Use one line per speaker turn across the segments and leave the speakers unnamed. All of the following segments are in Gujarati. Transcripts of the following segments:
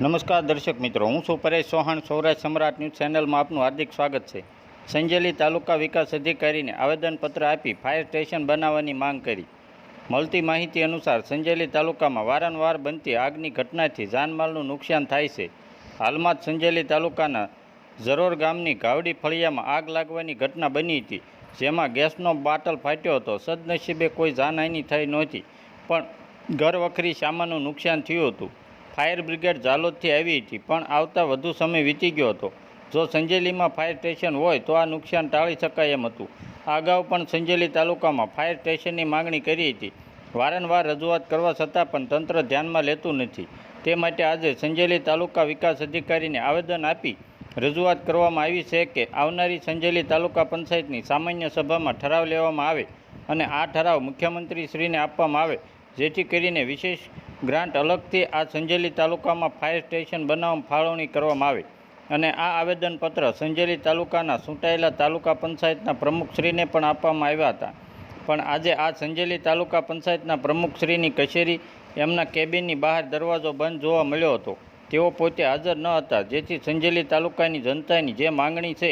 નમસ્કાર દર્શક મિત્રો, હું છું પરેશ ચૌહાણ, સૌરાષ્ટ્ર સમ્રાટ ન્યૂઝ ચેનલમાં આપનું હાર્દિક સ્વાગત છે. સંજેલી તાલુકા વિકાસ અધિકારીને આવેદનપત્ર આપી ફાયર સ્ટેશન બનાવવાની માંગ કરી. મળતી માહિતી અનુસાર સંજેલી તાલુકામાં વારંવાર બનતી આગની ઘટનાથી જાનમાલનું નુકસાન થાય છે. હાલમાં જ સંજેલી તાલુકાના ઝરોર ગામની ગાવડી ફળિયામાં આગ લાગવાની ઘટના બની હતી, જેમાં ગેસનો બાટલ ફાટ્યો હતો. સદનસીબે કોઈ જાનહાની થઈ નહોતી, પણ ઘર વખરી સામાનનું નુકસાન થયું હતું. ફાયર બ્રિગેડ ઝાલોદથી આવી હતી, પણ આવતા વધુ સમય વીતી ગયો હતો. જો સંજેલીમાં ફાયર સ્ટેશન હોય તો આ નુકસાન ટાળી શકાય એમ હતું. આ અગાઉ પણ સંજેલી તાલુકામાં ફાયર સ્ટેશનની માંગણી કરી હતી. વારંવાર રજૂઆત કરવા છતાં પણ તંત્ર ધ્યાનમાં લેતું નથી. તે માટે આજે સંજેલી તાલુકા વિકાસ અધિકારીને આવેદન આપી રજૂઆત કરવામાં આવી છે કે આવનારી સંજેલી તાલુકા પંચાયતની સામાન્ય સભામાં ઠરાવ લેવામાં આવે અને આ ઠરાવ મુખ્યમંત્રીશ્રીને આપવામાં આવે, જેથી કરીને વિશેષ ગ્રાન્ટ અલગથી આ સંજેલી તાલુકામાં ફાયર સ્ટેશન બનાવવામાં ફાળવણી કરવામાં આવે અને આ આવેદનપત્ર સંજેલી તાલુકાના ચૂંટાયેલા તાલુકા પંચાયતના પ્રમુખશ્રીને પણ આપવામાં આવ્યા હતા. પણ આજે આ સંજેલી તાલુકા પંચાયતના પ્રમુખશ્રીની કચેરી એમના કેબિનની બહાર દરવાજો બંધ જોવા મળ્યો હતો. તેઓ પોતે હાજર ન હતા. જેથી સંજેલી તાલુકાની જનતાની જે માંગણી છે,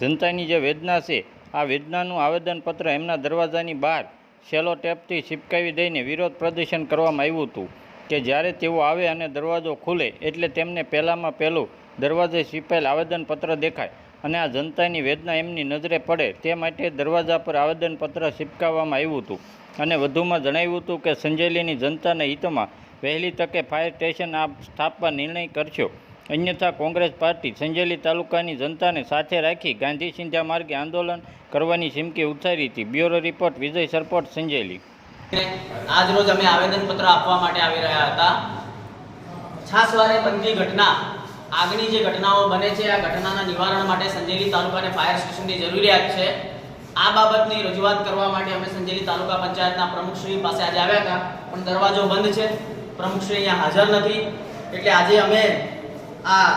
જનતાની જે વેદના છે, આ વેદનાનું આવેદનપત્ર એમના દરવાજાની બહાર સેલો ટેપથી ચિપકાવી દઈને વિરોધ પ્રદર્શન કરવામાં આવ્યું હતું. કે જ્યારે તેઓ આવે અને દરવાજો ખુલે એટલે તેમને પહેલાંમાં પહેલું દરવાજે છીપાયેલ આવેદનપત્ર દેખાય અને આ જનતાની વેદના એમની નજરે પડે તે માટે દરવાજા પર આવેદનપત્ર ચિપકાવવામાં આવ્યું હતું. અને વધુમાં જણાવ્યું હતું કે સંજેલીની જનતાના હિતમાં વહેલી તકે ફાયર સ્ટેશન આ સ્થાપવા નિર્ણય કરશો. અન્યથા કોંગ્રેસ પાર્ટી સંજેલી તાલુકાની જનતાને સાથે રાખી ગાંધી સિંધ્યા માર્ગે આંદોલન કરવાની ચીમકી ઉચ્ચારી હતી. Bureau report Vijay Sarpot Sanjeli.
આજ રોજ અમે આવેદનપત્ર આપવા માટે આવી રહ્યા હતા. છાસવારે બનતી ઘટના, આગની જે ઘટનાઓ બને છે, આ ઘટનાના નિવારણ માટે સંજેલી તાલુકાને ફાયર સ્ટેશનની જરૂરિયાત છે. આ બાબતની રજૂઆત કરવા માટે અમે સંજેલી તાલુકા પંચાયતના પ્રમુખશ્રી પાસે આજે આવ્યા હતા. પણ દરવાજો બંધ છે. પ્રમુખશ્રી અહીંયા હાજર નથી. એટલે આજે અમે આ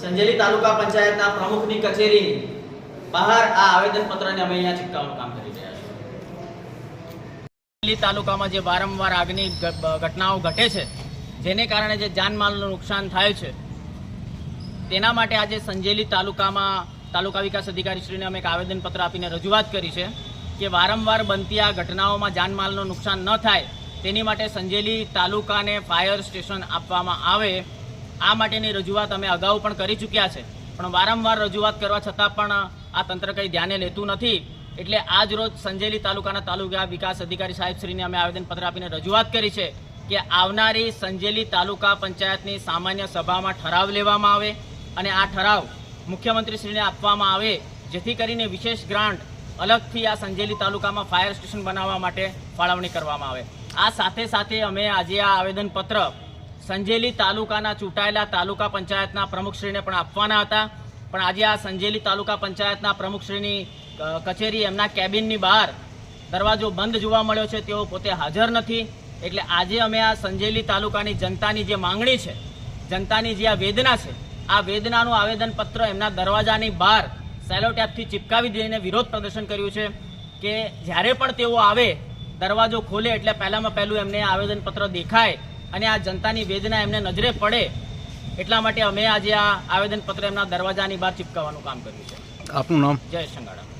સંજેલી તાલુકા પંચાયતના પ્રમુખની કચેરી બહાર આ આવેદનપત્રને અમે અહીંયા ચિપકાવવાનું કામ કરી રહ્યા અમરેલી તાલુકામાં જે વારંવાર આગની ઘટનાઓ ઘટે છે, જેને કારણે જે જાનમાલનું નુકસાન થાય છે, તેના માટે આજે સંજેલી તાલુકામાં તાલુકા વિકાસ અધિકારીશ્રીને અમે એક આવેદનપત્ર આપીને રજૂઆત કરી છે કે વારંવાર બનતી આ ઘટનાઓમાં જાનમાલનું નુકસાન ન થાય, તેની માટે સંજેલી તાલુકાને ફાયર સ્ટેશન આપવામાં આવે, આ માટેની રજૂઆત અમે અગાઉ પણ કરી ચૂક્યા છે. પણ વારંવાર રજૂઆત કરવા છતાં પણ આ તંત્ર કંઈ ધ્યાને લેતું નથી. એટલે આજ રોજ સંજેલી તાલુકાના તાલુકા વિકાસ અધિકારી સાહેબશ્રીને અમે આવેદનપત્ર આપીને રજૂઆત કરી છે કે આવનારી સંજેલી તાલુકા પંચાયતની સામાન્ય સભામાં ઠરાવ લેવામાં આવે અને આ ઠરાવ મુખ્યમંત્રીશ્રીને આપવામાં આવે, જેથી કરીને વિશેષ ગ્રાન્ટ અલગથી આ સંજેલી તાલુકામાં ફાયર સ્ટેશન બનાવવા માટે ફાળવણી કરવામાં આવે. આ સાથે સાથે અમે આજે આ આવેદનપત્ર સંજેલી તાલુકાના ચૂંટાયેલા તાલુકા પંચાયતના પ્રમુખશ્રીને પણ આપવાના હતા. પણ આજે આ સંજેલી તાલુકા પંચાયતના પ્રમુખશ્રીની કચેરી એમના કેબિનની બહાર. દરવાજો બંધ જોવા મળ્યો છે તેઓ પોતે હાજર નથી. એટલે આજે અમે આ સંજેલી તાલુકાની જનતાની જે માંગણી છે જનતાની જે આ વેદના છે આ વેદનાનું આવેદનપત્ર એમના દરવાજાની બહાર સેલોટેપથી ચિપકાવી દઈને વિરોધ પ્રદર્શન કર્યું છે કે જ્યારે પણ તેઓ આવે દરવાજો ખોલે એટલે પહેલામાં પહેલું એમને આવેદનપત્ર દેખાય અને આ જનતાની વેદના એમને નજરે પડે એટલા માટે અમે આજે આ આવેદનપત્ર એમના દરવાજાની બહાર ચિપકાવવાનું કામ કર્યું છે.
આપનું નામ?
જય સંગાડા